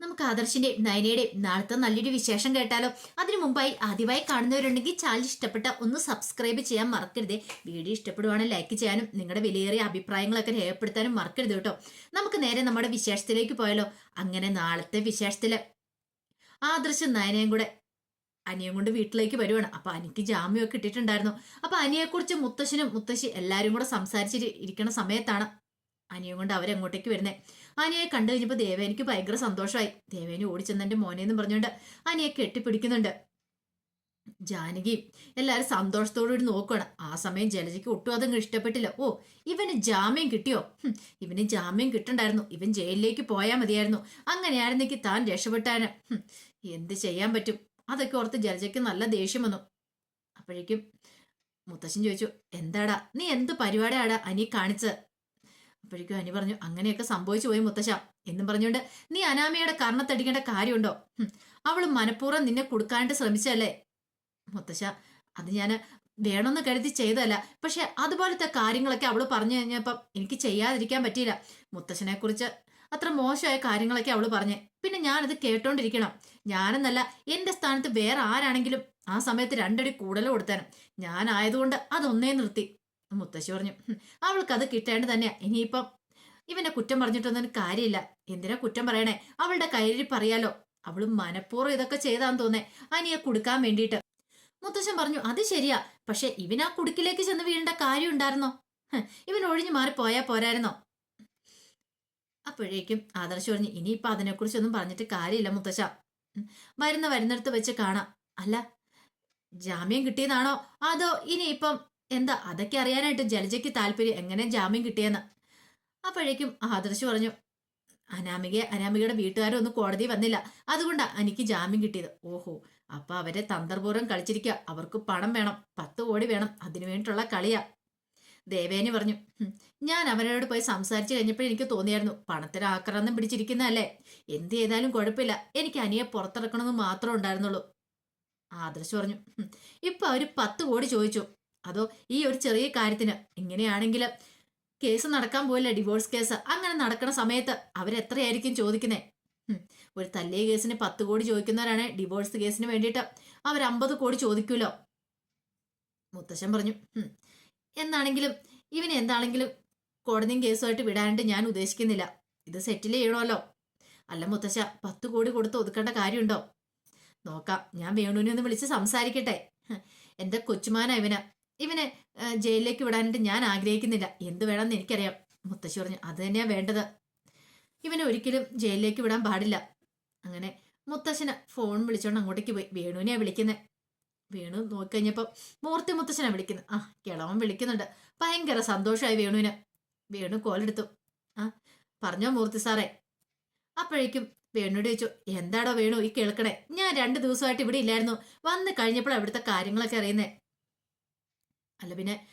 നമുക്ക് ആദർശിന്റെ നയനയുടെ നാളത്തെ നല്ലൊരു വിശേഷം കേട്ടാലോ? അതിനു മുമ്പായി ആദ്യമായി കാണുന്നവരുണ്ടെങ്കിൽ ചാനൽ ഇഷ്ടപ്പെട്ട ഒന്ന് സബ്സ്ക്രൈബ് ചെയ്യാൻ മറക്കരുത്. വീഡിയോ ഇഷ്ടപ്പെടുവാണെങ്കിൽ ലൈക്ക് ചെയ്യാനും നിങ്ങളുടെ വിലയേറിയ അഭിപ്രായങ്ങളൊക്കെ രേഖപ്പെടുത്താനും മറക്കരുത് കേട്ടോ. നമുക്ക് നേരെ നമ്മുടെ വിശേഷത്തിലേക്ക് പോയാലോ? അങ്ങനെ നാളത്തെ വിശേഷത്തിൽ ആദർശം നയനയും കൂടെ അനിയും കൊണ്ട് വീട്ടിലേക്ക് വരുവാണ്. അപ്പൊ അനിക്ക് ജാമ്യമൊക്കെ ഇട്ടിട്ടുണ്ടായിരുന്നു അപ്പൊ അനിയെക്കുറിച്ച് മുത്തശ്ശനും മുത്തശ്ശി എല്ലാവരും കൂടെ സംസാരിച്ചിട്ട് ഇരിക്കുന്ന സമയത്താണ് അനിയും കൊണ്ട് അവരങ്ങോട്ടേക്ക് വരുന്നേ? അനിയെ കണ്ടു കഴിഞ്ഞപ്പോൾ ദേവേനിക്ക് ഭയങ്കര സന്തോഷമായി ദേവേനി ഓടിച്ചെന്നെ മോനെ എന്ന് പറഞ്ഞുകൊണ്ട് അനിയെ കെട്ടിപ്പിടിക്കുന്നുണ്ട്. ജാനകിയും എല്ലാവരും സന്തോഷത്തോടു കൂടി നോക്കുകയാണ് ആ സമയം ജലജയ്ക്ക് ഒട്ടും അതങ്ങ് ഇഷ്ടപ്പെട്ടില്ല. ഓ ഇവന് ജാമ്യം കിട്ടിയോ? ഇവന് ജാമ്യം കിട്ടണ്ടായിരുന്നു. ഇവൻ ജയിലിലേക്ക് പോയാൽ മതിയായിരുന്നു. അങ്ങനെയായിരുന്നെങ്കിൽ താൻ രക്ഷപ്പെട്ടാന്. എന്ത് ചെയ്യാൻ പറ്റും? അതൊക്കെ ഓർത്ത് ജലജയ്ക്ക് നല്ല ദേഷ്യം വന്നു. അപ്പോഴേക്കും മുത്തശ്ശൻ ചോദിച്ചു എന്താടാ? നീ എന്ത് പരിപാടിയാടാ അനി കാണിച്ചത് അപ്പോഴേക്കും അനി പറഞ്ഞു അങ്ങനെയൊക്കെ സംഭവിച്ചു പോയി മുത്തശ്ശ എന്നും പറഞ്ഞുകൊണ്ട് നീ അനാമയുടെ കർണത്തടിക്കേണ്ട കാര്യമുണ്ടോ? അവൾ മനഃപൂർവം നിന്നെ കൊടുക്കാനായിട്ട് ശ്രമിച്ചല്ലേ മുത്തശ്ശ അത് ഞാൻ വേണമെന്ന് കരുതി ചെയ്തതല്ല പക്ഷെ അതുപോലത്തെ കാര്യങ്ങളൊക്കെ അവൾ പറഞ്ഞു കഴിഞ്ഞപ്പം എനിക്ക് ചെയ്യാതിരിക്കാൻ പറ്റിയില്ല. മുത്തശ്ശനെ കുറിച്ച് അത്ര മോശമായ കാര്യങ്ങളൊക്കെ അവൾ പറഞ്ഞേ പിന്നെ ഞാനത് കേട്ടോണ്ടിരിക്കണം. ഞാനെന്നല്ല എന്റെ സ്ഥാനത്ത് വേറെ ആരാണെങ്കിലും ആ സമയത്ത് രണ്ടടി കൂടുതൽ കൊടുത്തേനും. ഞാനായതുകൊണ്ട് അതൊന്നേ നിർത്തി. മുത്തശ്ശി പറഞ്ഞു അവൾക്ക് അവൾക്കത് കിട്ടേണ്ടത് തന്നെയാ. ഇനിയിപ്പം ഇവനെ കുറ്റം പറഞ്ഞിട്ടൊന്നും കാര്യമില്ല. എന്തിനാ കുറ്റം പറയണേ? അവളുടെ കയ്യിൽ പറയാലോ. അവൾ മനഃപൂർവം ഇതൊക്കെ ചെയ്താന്ന് തോന്നേ. അനിയെ കൊടുക്കാൻ വേണ്ടിയിട്ട്. മുത്തശ്ശൻ പറഞ്ഞു അത് ശരിയാ. പക്ഷെ ഇവൻ ആ കുടുക്കിലേക്ക് ചെന്ന് വീഴേണ്ട കാര്യം ഉണ്ടായിരുന്നോ? ഇവൻ ഒഴിഞ്ഞു മാറി പോയാ പോരായിരുന്നോ? അപ്പോഴേക്കും ആദർശ് പറഞ്ഞു ഇനിയിപ്പൊ അതിനെക്കുറിച്ചൊന്നും പറഞ്ഞിട്ട് കാര്യമില്ല മുത്തശ്ശ. വരുന്ന വരുന്നിടത്ത് വെച്ച് കാണാം. അല്ല ജാമ്യം കിട്ടിയതാണോ? അതോ ഇനിയിപ്പം എന്താ അതൊക്കെ അറിയാനായിട്ട് ജലജയ്ക്ക് താല്പര്യം? എങ്ങനെ ജാമ്യം കിട്ടിയെന്ന്? അപ്പോഴേക്കും ആദർശ് പറഞ്ഞു അനാമികയെ അനാമികയുടെ വീട്ടുകാരൊന്നും കോടതി വന്നില്ല. അതുകൊണ്ടാ എനിക്ക് ജാമ്യം കിട്ടിയത്. ഓഹോ അപ്പൊ അവരെ തന്ത്രപൂർവം കളിച്ചിരിക്കുക അവർക്ക് പണം വേണം പത്ത് കോടി വേണം. അതിനു വേണ്ടിയിട്ടുള്ള കളിയാ. ദേവേനി പറഞ്ഞു ഞാൻ അവനോട് പോയി സംസാരിച്ചു കഴിഞ്ഞപ്പോൾ എനിക്ക് തോന്നിയായിരുന്നു പണത്തിന് ആക്രാന്തം പിടിച്ചിരിക്കുന്നതല്ലേ. എന്ത് ചെയ്താലും കുഴപ്പമില്ല. എനിക്ക് അനിയെ പുറത്തിറക്കണമെന്ന് മാത്രമേ ഉണ്ടായിരുന്നുള്ളൂ. ആദർശ് പറഞ്ഞു "ഹും, ഇപ്പൊ അവർ പത്ത് കോടി ചോദിച്ചു. അതോ ഈ ഒരു ചെറിയ കാര്യത്തിന് ഇങ്ങനെയാണെങ്കിൽ കേസ് നടക്കാൻ പോയില്ല ഡിവോഴ്സ് കേസ് അങ്ങനെ നടക്കുന്ന സമയത്ത് അവരെത്രയായിരിക്കും ചോദിക്കുന്നത് ഒരു തല്ലിയ കേസിന് പത്ത് കോടി ചോദിക്കുന്നവരാണ് ഡിവോഴ്സ് കേസിന് വേണ്ടിയിട്ട്. അവർ അമ്പത് കോടി ചോദിക്കുമല്ലോ മുത്തശ്ശൻ പറഞ്ഞു "ഉം, എന്നാണെങ്കിലും ഇവന് എന്താണെങ്കിലും കോടതിയും കേസുമായിട്ട് വിടാനായിട്ട് ഞാൻ ഉദ്ദേശിക്കുന്നില്ല. ഇത് സെറ്റിൽ ചെയ്യണമല്ലോ. അല്ല മുത്തശ്ശ പത്ത് കോടി കൊടുത്ത് ഒതുക്കേണ്ട കാര്യമുണ്ടോ? നോക്കാം ഞാൻ വേണുവിനെ ഒന്ന് വിളിച്ച് സംസാരിക്കട്ടെ. എന്റെ കൊച്ചുമാന ഇവന്. ഇവനെ ജയിലിലേക്ക് വിടാനായിട്ട് ഞാൻ ആഗ്രഹിക്കുന്നില്ല. എന്ത് വേണമെന്ന് എനിക്കറിയാം. മുത്തശ്ശി പറഞ്ഞു അത് തന്നെയാ വേണ്ടത്. ഇവനെ ഒരിക്കലും ജയിലിലേക്ക് വിടാൻ പാടില്ല. അങ്ങനെ മുത്തശ്ശന് ഫോൺ വിളിച്ചോണ്ട് അങ്ങോട്ടേക്ക് പോയി. വേണുവിനെയാ വിളിക്കുന്നത് വേണു നോക്കിക്കഴിഞ്ഞപ്പോൾ മൂർത്തി മുത്തശ്ശനാണ് വിളിക്കുന്നത് ആ കിളവൻ വിളിക്കുന്നുണ്ട്. ഭയങ്കര സന്തോഷമായി വേണുവിന്. വേണു കോലെടുത്തു. ആ പറഞ്ഞോ മൂർത്തി സാറേ. അപ്പോഴേക്കും വേണുവിടെ ചോദിച്ചു എന്താടോ വേണു ഈ കേൾക്കണേ? ഞാൻ രണ്ട് ദിവസമായിട്ട് ഇവിടെ ഇല്ലായിരുന്നു. വന്ന് കഴിഞ്ഞപ്പോഴാണ് ഇവിടുത്തെ കാര്യങ്ങളൊക്കെ അറിയുന്നേ. അല്ല പിന്നെ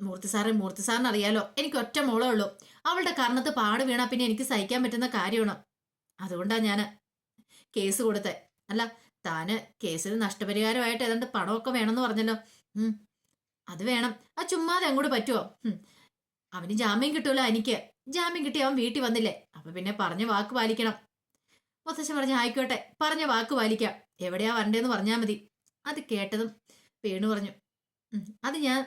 മൂർത്തി സാറെ മൂർത്തി സാറിന് അറിയാലോ എനിക്ക് ഒറ്റ മോളേ ഉള്ളൂ. അവളുടെ കർണത്ത് പാട് വീണാ പിന്നെ എനിക്ക് സഹിക്കാൻ പറ്റുന്ന കാര്യമാണ്? അതുകൊണ്ടാ ഞാൻ കേസ് കൊടുത്തെ. അല്ല താന് കേസിന് നഷ്ടപരിഹാരമായിട്ട് ഏതാണ്ട് പണമൊക്കെ വേണമെന്ന് പറഞ്ഞല്ലോ. അത് വേണം. ആ ചുമ്മാതെ അങ്ങോട്ട് പറ്റുമോ അവന് ജാമ്യം കിട്ടുമല്ലോ എനിക്ക്. ജാമ്യം കിട്ടി അവൻ വീട്ടിൽ വന്നില്ലേ. അപ്പൊ പിന്നെ പറഞ്ഞ വാക്ക് പാലിക്കണം. മുത്തശ്ശൻ പറഞ്ഞ ആയിക്കോട്ടെ പറഞ്ഞ വാക്ക് പാലിക്കാം. എവിടെയാ വരണ്ടേന്ന് പറഞ്ഞാൽ മതി. അത് കേട്ടതും വേണു പറഞ്ഞു. "ഉം, അത് ഞാൻ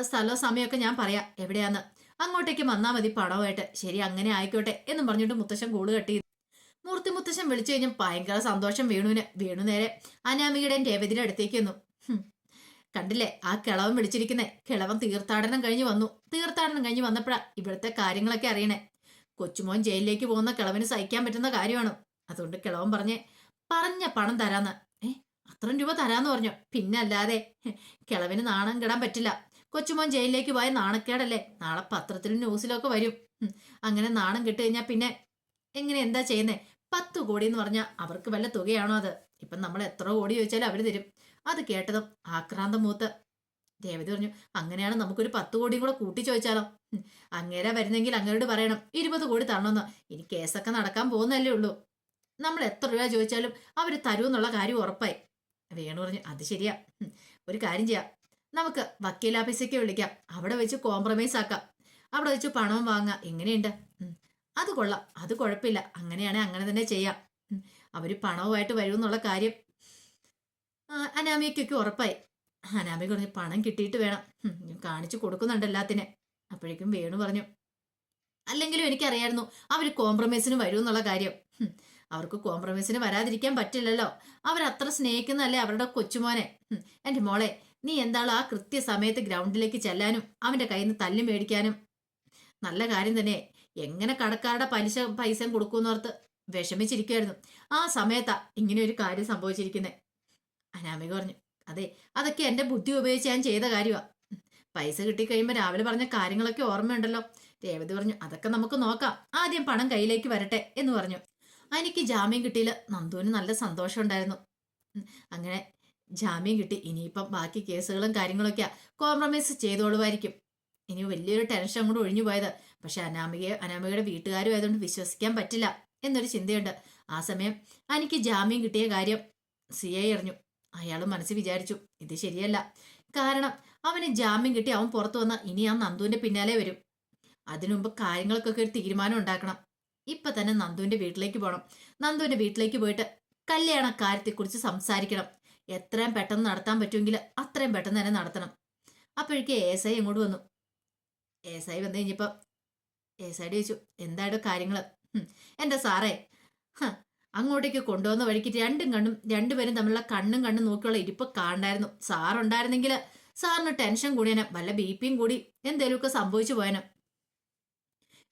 സ്ഥലവും സമയമൊക്കെ ഞാൻ പറയാം. എവിടെയാന്ന്. അങ്ങോട്ടേക്ക് വന്നാൽ മതി പണമായിട്ട് ശരി അങ്ങനെ ആയിക്കോട്ടെ എന്നും പറഞ്ഞിട്ട് മുത്തശ്ശൻ കൂട് കെട്ടി. മൂർത്തി മുത്തശ്ശൻ വിളിച്ചു കഴിഞ്ഞാൽ ഭയങ്കര സന്തോഷം വേണുവിന്. വേണു നേരെ അനാമികയുടെയും രേവതിയുടെ അടുത്തേക്ക് വന്നു. കണ്ടില്ലേ ആ കിളവൻ വിളിച്ചിരിക്കുന്നേ. കിളവൻ തീർത്ഥാടനം കഴിഞ്ഞ് വന്നു. തീർത്ഥാടനം കഴിഞ്ഞ് വന്നപ്പോഴാ ഇവിടുത്തെ കാര്യങ്ങളൊക്കെ അറിയണേ. കൊച്ചുമോൻ ജയിലിലേക്ക് പോകുന്ന കിളവന് സഹിക്കാൻ പറ്റുന്ന കാര്യമാണ്. അതുകൊണ്ട് കിളവൻ പറഞ്ഞേ പറഞ്ഞ പണം തരാന്ന്. അത്രയും രൂപ തരാന്ന് പറഞ്ഞു. പിന്നെ അല്ലാതെ കിളവിന് നാണം കിടാൻ പറ്റില്ല. കൊച്ചുമോൻ ജയിലിലേക്ക് പോയ നാണക്കേടല്ലേ? നാളെ പത്രത്തിലും ന്യൂസിലൊക്കെ വരും. അങ്ങനെ നാണം കിട്ടുകഴിഞ്ഞാൽ പിന്നെ എങ്ങനെ എന്താ ചെയ്യുന്നേ? പത്ത് കോടി എന്ന് പറഞ്ഞാൽ അവർക്ക് വല്ല തുകയാണോ അത്? ഇപ്പം നമ്മൾ എത്ര കോടി ചോദിച്ചാലും അവർ തരും. അത് കേട്ടതും ആക്രാന്തം മൂത്ത് ദേവതി പറഞ്ഞു അങ്ങനെയാണ് നമുക്കൊരു പത്ത് കോടിയും കൂടെ കൂട്ടി ചോദിച്ചാലോ? അങ്ങേരെ വരുന്നെങ്കിൽ അങ്ങേരോട് പറയണം. ഇരുപത് കോടി തരണമെന്ന്. ഇനി കേസൊക്കെ നടക്കാൻ പോകുന്നല്ലേ ഉള്ളൂ. നമ്മൾ എത്ര രൂപ ചോദിച്ചാലും അവർ തരുമെന്നുള്ള കാര്യം ഉറപ്പായി. വേണു പറഞ്ഞു അത് ശരിയാ. ഒരു കാര്യം ചെയ്യാം. നമുക്ക് വക്കീൽ ഓഫീസൊക്കെ വിളിക്കാം. അവിടെ വെച്ച് കോംപ്രമൈസ് ആക്കാം. അവിടെ വെച്ച് പണവും വാങ്ങാം. എങ്ങനെയുണ്ട്. അത് കൊള്ളാം. അത് കുഴപ്പമില്ല. അങ്ങനെയാണെങ്കിൽ അങ്ങനെ തന്നെ ചെയ്യാം. അവർ പണവുമായിട്ട് വരുമെന്നുള്ള കാര്യം. അനാമികയ്ക്കൊക്കെ ഉറപ്പായി. അനാമിക പറഞ്ഞു പണം കിട്ടിയിട്ട് വേണം. കാണിച്ചു കൊടുക്കുന്നുണ്ട് എല്ലാത്തിനെ. അപ്പോഴേക്കും വേണു പറഞ്ഞു അല്ലെങ്കിലും എനിക്കറിയായിരുന്നു അവർ കോംപ്രമൈസിന് വരുമെന്നുള്ള കാര്യം. അവർക്ക് കോംപ്രമൈസിന് വരാതിരിക്കാൻ പറ്റില്ലല്ലോ. അവരത്ര സ്നേഹിക്കുന്നല്ലേ അവരുടെ കൊച്ചുമോനെ. എന്റെ മോളെ നീ എന്താണോ ആ കൃത്യസമയത്ത് ഗ്രൗണ്ടിലേക്ക് ചെല്ലാനും അവന്റെ കയ്യിൽ നിന്ന് തല്ലി മേടിക്കാനും? നല്ല കാര്യം തന്നെ. എങ്ങനെ കടക്കാരുടെ പലിശ പൈസ കൊടുക്കുമെന്നോർത്ത് വിഷമിച്ചിരിക്കുമായിരുന്നു ആ സമയത്താ ഇങ്ങനെ ഒരു കാര്യം സംഭവിച്ചിരിക്കുന്നത് അനാമിക പറഞ്ഞു അതെ അതൊക്കെ എന്റെ ബുദ്ധി ഉപയോഗിച്ച് ഞാൻ ചെയ്ത കാര്യമാ പൈസ കിട്ടിക്കഴിയുമ്പോൾ രാവിലെ പറഞ്ഞ കാര്യങ്ങളൊക്കെ ഓർമ്മയുണ്ടല്ലോ. രേവതി പറഞ്ഞു അതൊക്കെ നമുക്ക് നോക്കാം. ആദ്യം പണം കയ്യിലേക്ക് വരട്ടെ എന്ന് പറഞ്ഞു. എനിക്ക് ജാമ്യം കിട്ടിയില്ല. നന്ദുവിന് നല്ല സന്തോഷം ഉണ്ടായിരുന്നു അങ്ങനെ ജാമ്യം കിട്ടി. ഇനിയിപ്പം ബാക്കി കേസുകളും കാര്യങ്ങളൊക്കെ കോംപ്രമൈസ് ചെയ്തോളുമായിരിക്കും. ഇനി വലിയൊരു ടെൻഷൻ കൂടെ ഒഴിഞ്ഞു പോയത്. പക്ഷെ അനാമികയെ അനാമികയുടെ വീട്ടുകാരും ആയതുകൊണ്ട് വിശ്വസിക്കാൻ പറ്റില്ല എന്നൊരു ചിന്തയുണ്ട്. ആ സമയം എനിക്ക് ജാമ്യം കിട്ടിയ കാര്യം സി ഐ അറിഞ്ഞു. അയാൾ മനസ്സിൽ വിചാരിച്ചു ഇത് ശരിയല്ല. കാരണം അവന് ജാമ്യം കിട്ടി അവൻ പുറത്തു വന്ന ഇനി ആ നന്ദുവിന്റെ പിന്നാലെ വരും. അതിനുമുമ്പ് കാര്യങ്ങൾക്കൊക്കെ ഒരു തീരുമാനം ഉണ്ടാക്കണം. ഇപ്പൊ തന്നെ നന്ദുവിന്റെ വീട്ടിലേക്ക് പോകണം നന്ദുവിന്റെ വീട്ടിലേക്ക് പോയിട്ട് കല്യാണ കാര്യത്തെക്കുറിച്ച് സംസാരിക്കണം. എത്രയും പെട്ടെന്ന് നടത്താൻ പറ്റുമെങ്കിൽ അത്രയും പെട്ടെന്ന് തന്നെ നടത്തണം. അപ്പോഴേക്ക് എസ് ഐ ഇങ്ങോട്ട് വന്നു. എസ് ഐ വന്നു കഴിഞ്ഞപ്പോൾ എസ് ഐ ചോദിച്ചു എന്തായാലും കാര്യങ്ങൾ എന്റെ സാറേ അങ്ങോട്ടേക്ക് കൊണ്ടുവന്ന വഴിക്ക് രണ്ടും കണ്ണും രണ്ടുപേരും തമ്മിലുള്ള കണ്ണും കണ്ണും നോക്കിയുള്ള ഇരിപ്പ് കാണണ്ടായിരുന്നു. സാറുണ്ടായിരുന്നെങ്കിൽ സാറിന് ടെൻഷൻ കൂടിയനെ വല്ല ബി പിയും കൂടി എന്തേലുമൊക്കെ സംഭവിച്ചു പോയനെ.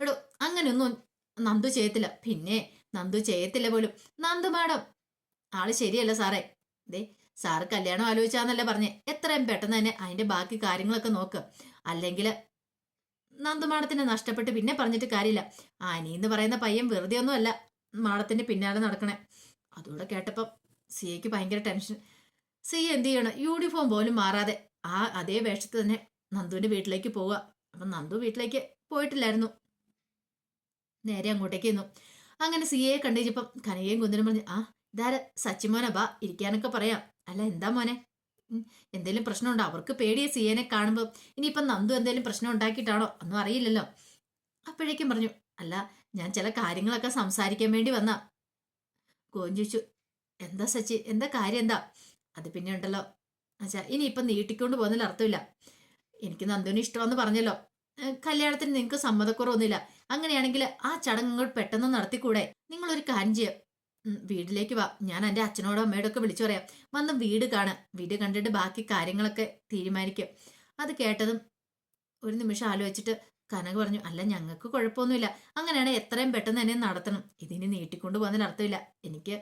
എടോ അങ്ങനെയൊന്നും നന്ദു ചെയ്യത്തില്ല. പിന്നെ നന്ദു ചെയ്യത്തില്ല പോലും. നന്ദു മാഡം ആൾ ശരിയല്ല സാറേ. ദേ സാറ് കല്യാണം ആലോചിച്ചാന്നല്ലേ പറഞ്ഞേ. എത്രയും പെട്ടെന്ന് തന്നെ അതിന്റെ ബാക്കി കാര്യങ്ങളൊക്കെ നോക്ക്. അല്ലെങ്കിൽ നന്ദു മാഡത്തിനെ നഷ്ടപ്പെട്ട് പിന്നെ പറഞ്ഞിട്ട് കാര്യമില്ല. ആ അനി എന്ന് പറയുന്ന പയ്യൻ വെറുതെ ഒന്നും അല്ല മാഡത്തിന്റെ പിന്നാലെ നടക്കണേ. അതുകൂടെ കേട്ടപ്പം സിയയ്ക്ക് ഭയങ്കര ടെൻഷൻ. സി എന്ത് ചെയ്യണം? യൂണിഫോം പോലും മാറാതെ ആ അതേ വേഷത്തിൽ തന്നെ നന്ദുവിന്റെ വീട്ടിലേക്ക് പോവുക. അപ്പം നന്ദു വീട്ടിലേക്ക് പോയിട്ടില്ലായിരുന്നു. നേരെ അങ്ങോട്ടേക്ക് നിന്നു അങ്ങനെ സിയെ കണ്ടുകഴിഞ്ഞപ്പം കനകയും കുന്ദനും പറഞ്ഞു ആ ഇതാര? സച്ചിമോനെ. ബാ ഇരിക്കാനൊക്കെ പറയാം. അല്ല എന്താ മോനെ? എന്തെങ്കിലും പ്രശ്നമുണ്ടോ? അവർക്ക് പേടിയ സിയേനെ കാണുമ്പോൾ ഇനിയിപ്പം നന്ദു എന്തേലും പ്രശ്നം ഉണ്ടാക്കിയിട്ടാണോ? ഒന്നും അറിയില്ലല്ലോ. അപ്പോഴേക്കും പറഞ്ഞു അല്ല ഞാൻ ചില കാര്യങ്ങളൊക്കെ സംസാരിക്കാൻ വേണ്ടി വന്ന. ചോദിച്ചു എന്താ സച്ചി? എന്താ കാര്യം? എന്താ? അത് പിന്നെ ഉണ്ടല്ലോ. അച്ഛാ ഇനിയിപ്പം നീട്ടിക്കൊണ്ട് പോകുന്നതിൽ അർത്ഥമില്ല. എനിക്ക് നന്ദുവിന് ഇഷ്ടമെന്ന് പറഞ്ഞല്ലോ. കല്യാണത്തിന് നിങ്ങൾക്ക് സമ്മതക്കുറവൊന്നുമില്ല. അങ്ങനെയാണെങ്കിൽ ആ ചടങ്ങുകൾ പെട്ടെന്ന് നടത്തിക്കൂടെ? നിങ്ങളൊരു കാര്യം ചെയ്യാം. വീട്ടിലേക്ക് വാ. ഞാൻ എന്റെ അച്ഛനോടോ അമ്മയോടോ ഒക്കെ വിളിച്ചു പറയാം. വന്ന് വീട് കാണാം. വീട് കണ്ടിട്ട് ബാക്കി കാര്യങ്ങളൊക്കെ തീരുമാനിക്കും. അത് കേട്ടതും ഒരു നിമിഷം ആലോചിച്ചിട്ട് കനക് പറഞ്ഞു അല്ല ഞങ്ങൾക്ക് കുഴപ്പമൊന്നുമില്ല. അങ്ങനെയാണ് എത്രയും പെട്ടെന്ന് തന്നെ നടത്തണം. ഇതിനി നീട്ടിക്കൊണ്ട് പോകുന്നതിന് അർത്ഥമില്ല. എനിക്ക്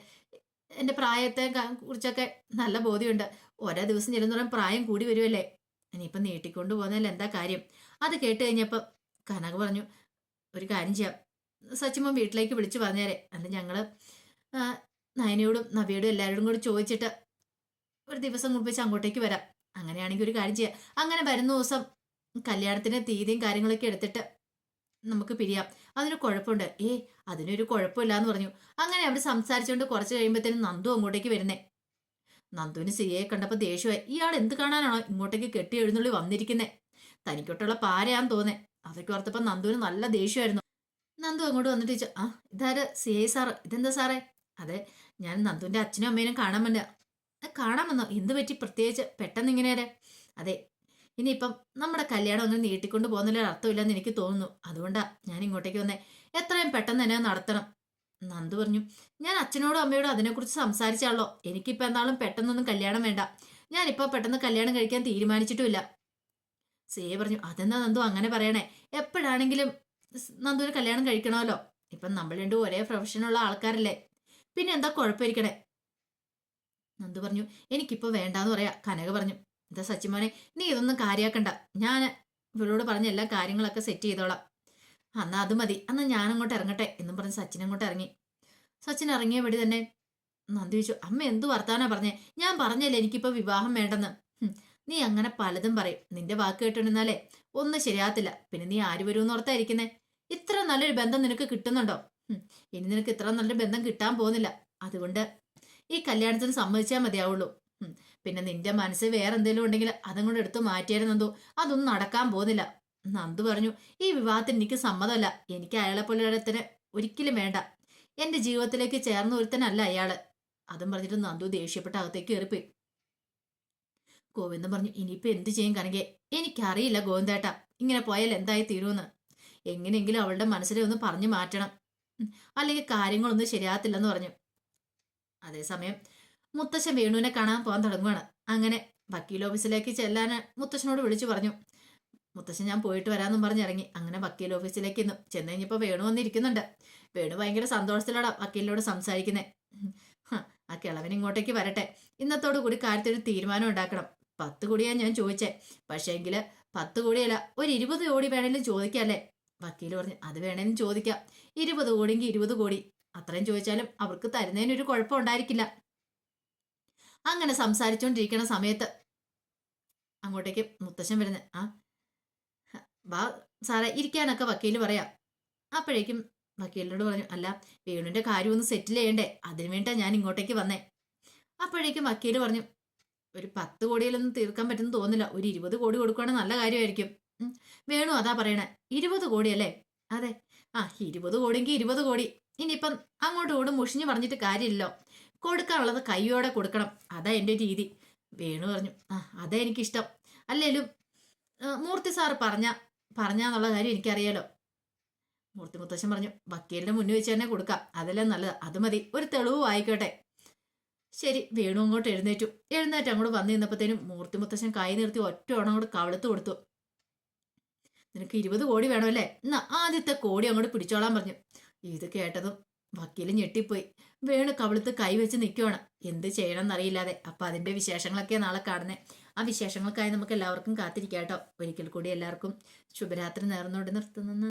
എന്റെ പ്രായത്തെ കുറിച്ചൊക്കെ നല്ല ബോധ്യമുണ്ട്. ഓരോ ദിവസം ചെല്ലുന്നോളം പ്രായം കൂടി വരുമല്ലേ ഇനിയിപ്പം നീട്ടിക്കൊണ്ട് പോകുന്നതിൽ എന്താ കാര്യം? അത് കേട്ട് കഴിഞ്ഞപ്പോൾ കനക പറഞ്ഞു ഒരു കാര്യം ചെയ്യാം. സച്ചിമോൻ വീട്ടിലേക്ക് വിളിച്ചു പറഞ്ഞേരെ. അല്ല ഞങ്ങൾ നയനയോടും നവിയോടും എല്ലാവരോടും കൂടി ചോദിച്ചിട്ട് ഒരു ദിവസം മുമ്പിച്ച് അങ്ങോട്ടേക്ക് വരാം. അങ്ങനെയാണെങ്കിൽ ഒരു കാര്യം ചെയ്യാം. അങ്ങനെ വരുന്ന ദിവസം കല്യാണത്തിന് തീയതിയും കാര്യങ്ങളൊക്കെ എടുത്തിട്ട് നമുക്ക് പിരിയാം. അതിന് കുഴപ്പമുണ്ട്. ഏ അതിനൊരു കുഴപ്പമില്ല എന്ന് പറഞ്ഞു. അങ്ങനെ അവിടെ സംസാരിച്ചുകൊണ്ട് കുറച്ച് കഴിയുമ്പോഴത്തേനും നന്ദു അങ്ങോട്ടേക്ക് വരുന്നേ. നന്ദുവിന് സിയെ കണ്ടപ്പോൾ ദേഷ്യമായി. ഇയാൾ എന്ത് കാണാനാണോ ഇങ്ങോട്ടേക്ക് കെട്ടി എഴുന്നള്ളി വന്നിരിക്കുന്നേ? തനിക്കൊട്ടുള്ള പാരയാന്ന് തോന്നേ. അതൊക്കെ ഓർത്തപ്പോൾ നന്ദുവിന് നല്ല ദേഷ്യമായിരുന്നു. നന്ദു അങ്ങോട്ട് വന്നിട്ട് ചോദിച്ചു ആ ഇതാര്? C I sir? ഇതെന്താ സാറേ? അതെ ഞാൻ നന്ദുവിന്റെ അച്ഛനും അമ്മേനും കാണാൻ വന്ന കാണാൻ വന്നോ എന്ത് പറ്റി പ്രത്യേകിച്ച്? പെട്ടെന്ന് ഇങ്ങനെ അതെ ഇനിയിപ്പം നമ്മുടെ കല്യാണം അങ്ങനെ നീട്ടിക്കൊണ്ട് പോകുന്നതിലൊരു അർത്ഥമില്ലെന്ന് എനിക്ക് തോന്നുന്നു. അതുകൊണ്ടാ ഞാൻ ഇങ്ങോട്ടേക്ക് വന്നേ. എത്രയും പെട്ടെന്ന് തന്നെ നടത്തണം. നന്ദു പറഞ്ഞു ഞാൻ അച്ഛനോടും അമ്മയോടും അതിനെക്കുറിച്ച് സംസാരിച്ചാളോ എനിക്കിപ്പോൾ എന്താളും പെട്ടെന്നൊന്നും കല്യാണം വേണ്ട. ഞാനിപ്പോൾ പെട്ടെന്ന് കല്യാണം കഴിക്കാൻ തീരുമാനിച്ചിട്ടുമില്ല. സേ പറഞ്ഞു അതെന്താ നന്ദു അങ്ങനെ പറയണേ? എപ്പോഴാണെങ്കിലും നന്ദുവിന് കല്യാണം കഴിക്കണമല്ലോ. ഇപ്പം നമ്മൾ രണ്ടും ഒരേ പ്രൊഫഷനുള്ള ആൾക്കാരല്ലേ. പിന്നെ എന്താ കുഴപ്പമിരിക്കണേ നന്ദു പറഞ്ഞു എനിക്കിപ്പോൾ വേണ്ടാന്ന് പറയാ. കനക പറഞ്ഞു എന്താ സച്ചിമോനെ നീ ഇതൊന്നും കാര്യാക്കണ്ട. ഞാൻ ഇവളോട് പറഞ്ഞ എല്ലാ കാര്യങ്ങളൊക്കെ സെറ്റ് ചെയ്തോളാം. അന്നാ അത് മതി. എന്നാ ഞാൻ അങ്ങോട്ട് ഇറങ്ങട്ടെ. എന്നും പറഞ്ഞ് സച്ചിൻ അങ്ങോട്ട് ഇറങ്ങി. സച്ചിൻ ഇറങ്ങിയ വഴി തന്നെ നന്ദി ചോദിച്ചു അമ്മ എന്ത് വർത്താനാ പറഞ്ഞേ? ഞാൻ പറഞ്ഞല്ലേ എനിക്കിപ്പോൾ വിവാഹം വേണ്ടെന്ന്. നീ അങ്ങനെ പലതും പറയും. നിന്റെ വാക്ക് കേട്ടിരുന്നാലേ ഒന്നും ശരിയാത്തില്ല പിന്നെ നീ ആര് വരുമെന്ന് ഓർത്തായിരിക്കുന്നേ? ഇത്ര നല്ലൊരു ബന്ധം നിനക്ക് കിട്ടുന്നുണ്ടോ? ഇനി നിനക്ക് ഇത്ര നല്ലൊരു ബന്ധം കിട്ടാൻ പോകുന്നില്ല. അതുകൊണ്ട് ഈ കല്യാണത്തിന് സമ്മതിച്ചാൽ മതിയാവുള്ളൂ. പിന്നെ നിന്റെ മനസ്സിൽ വേറെ എന്തെങ്കിലും ഉണ്ടെങ്കിൽ അതും കൂടെ എടുത്തു മാറ്റിയായിരുന്നു നന്ദു? അതൊന്നും നടക്കാൻ പോകുന്നില്ല. നന്ദു പറഞ്ഞു ഈ വിവാഹത്തിന് എനിക്ക് സമ്മതമല്ല. എനിക്ക് അയാളെ പോലെ ഒരിക്കലും വേണ്ട. എന്റെ ജീവിതത്തിലേക്ക് ചേർന്ന ഒരുത്തനല്ല അയാൾ. അതും പറഞ്ഞിട്ട് നന്ദു ദേഷ്യപ്പെട്ട അകത്തേക്ക് കയറിപ്പോയി. ഗോവിന്ദൻ പറഞ്ഞു ഇനിയിപ്പോ എന്ത് ചെയ്യും കനകെ? എനിക്കറിയില്ല ഗോവിന്ദേട്ട. ഇങ്ങനെ പോയാൽ എന്തായി തീരുമെന്ന് എങ്ങനെയെങ്കിലും അവളുടെ മനസ്സിലെ ഒന്ന് പറഞ്ഞു മാറ്റണം. അല്ലെങ്കിൽ കാര്യങ്ങളൊന്നും ശരിയാകത്തില്ലെന്ന് പറഞ്ഞു. അതേസമയം മുത്തശ്ശൻ വേണുവിനെ കാണാൻ പോകാൻ തുടങ്ങുകയാണ് അങ്ങനെ വക്കീൽ ഓഫീസിലേക്ക് ചെല്ലാൻ മുത്തശ്ശനോട് വിളിച്ചു പറഞ്ഞു. മുത്തശ്ശൻ ഞാൻ പോയിട്ട് വരാമെന്നും പറഞ്ഞിറങ്ങി അങ്ങനെ വക്കീൽ ഓഫീസിലേക്ക് ഇന്ന് ചെന്ന് കഴിഞ്ഞപ്പോൾ വേണു വന്നിരിക്കുന്നുണ്ട്. വേണു ഭയങ്കര സന്തോഷത്തിലാണ് വക്കീലിനോട് സംസാരിക്കുന്നത് ആ കിളവൻ ഇങ്ങോട്ടേക്ക് വരട്ടെ. ഇന്നത്തോടു കൂടി കാര്യത്തിൽ തീരുമാനം ഉണ്ടാക്കണം. പത്ത് കോടിയാ ഞാൻ ചോദിച്ചേ. പക്ഷേങ്കിൽ പത്ത് കോടിയല്ല ഒരു ഇരുപത് കോടി വേണേലും ചോദിക്കാല്ലേ? വക്കീൽ പറഞ്ഞു അത് വേണേലും ചോദിക്കാം. ഇരുപത് കോടിയെങ്കിൽ ഇരുപത് കോടി. അത്രയും ചോദിച്ചാലും അവർക്ക് തരുന്നതിനൊരു കുഴപ്പം ഉണ്ടായിരിക്കില്ല അങ്ങനെ സംസാരിച്ചുകൊണ്ടിരിക്കുന്ന സമയത്ത് അങ്ങോട്ടേക്ക് മുത്തശ്ശൻ വരുന്നത് ആ വാ സാറേ ഇരിക്കാനൊക്കെ വക്കീൽ പറയാം. അപ്പോഴേക്കും വക്കീലിനോട് പറഞ്ഞു അല്ല വേണുവിന്റെ കാര്യം ഒന്ന് സെറ്റിൽ ചെയ്യണ്ടേ. അതിനു വേണ്ടിയിട്ടാ ഞാൻ ഇങ്ങോട്ടേക്ക് വന്നേ. അപ്പോഴേക്കും വക്കീൽ പറഞ്ഞു ഒരു പത്ത് കോടിയിലൊന്നും തീർക്കാൻ പറ്റുമെന്ന് തോന്നില്ല ഒരു ഇരുപത് കോടി കൊടുക്കുകയാണെങ്കിൽ നല്ല കാര്യമായിരിക്കും. വേണു അതാ പറയണേ. ഇരുപത് കോടി അല്ലേ? അതെ. ആ ഇരുപത് കോടിയെങ്കിൽ ഇരുപത് കോടി. ഇനിയിപ്പം അങ്ങോട്ടും ഇങ്ങോട്ടും മുഷിഞ്ഞു പറഞ്ഞിട്ട് കാര്യമില്ലല്ലോ. കൊടുക്കാനുള്ളത് കൈയോടെ കൊടുക്കണം. അതാ എന്റെ രീതി. വേണു പറഞ്ഞു ആ അതാ എനിക്കിഷ്ടം. അല്ലേലും മൂർത്തി സാറ് പറഞ്ഞ പറഞ്ഞാന്നുള്ള കാര്യം എനിക്കറിയാലോ. മൂർത്തി മുത്തശ്ശൻ പറഞ്ഞു വക്കീലിന്റെ മുന്നിൽ വെച്ച് തന്നെ കൊടുക്കാം. അതല്ലേ നല്ലത്. അത് മതി. ഒരു തെളിവ് ആയിക്കോട്ടെ. ശരി വേണു അങ്ങോട്ട് എഴുന്നേറ്റു. എഴുന്നേറ്റ് അങ്ങോട്ട് വന്നു നിന്നപ്പോഴത്തേനും മൂർത്തി മുത്തശ്ശൻ കൈ നിർത്തി ഒറ്റ ഓണം അങ്ങോട്ട് കവിളത്ത് കൊടുത്തു. നിനക്ക് ഇരുപത് കോടി വേണമല്ലേ? എന്നാ ആദ്യത്തെ കോടി അങ്ങോട്ട് പിടിച്ചോളാൻ പറഞ്ഞു. ഇത് കേട്ടതും വക്കീൽ ഞെട്ടിപ്പോയി. വേണു കവിളത്ത് കൈവച്ച് നിൽക്കുവാണ് എന്ത് ചെയ്യണം എന്നറിയില്ലാതെ അപ്പൊ അതിന്റെ വിശേഷങ്ങളൊക്കെ നാളെ കാണുന്നേ. ആ വിശേഷങ്ങൾക്കായി നമുക്ക് എല്ലാവർക്കും കാത്തിരിക്കാം കേട്ടോ. ഒരിക്കൽ കൂടി എല്ലാവർക്കും ശുഭരാത്രി നേർന്നുകൊണ്ട് നിർത്തുന്നു.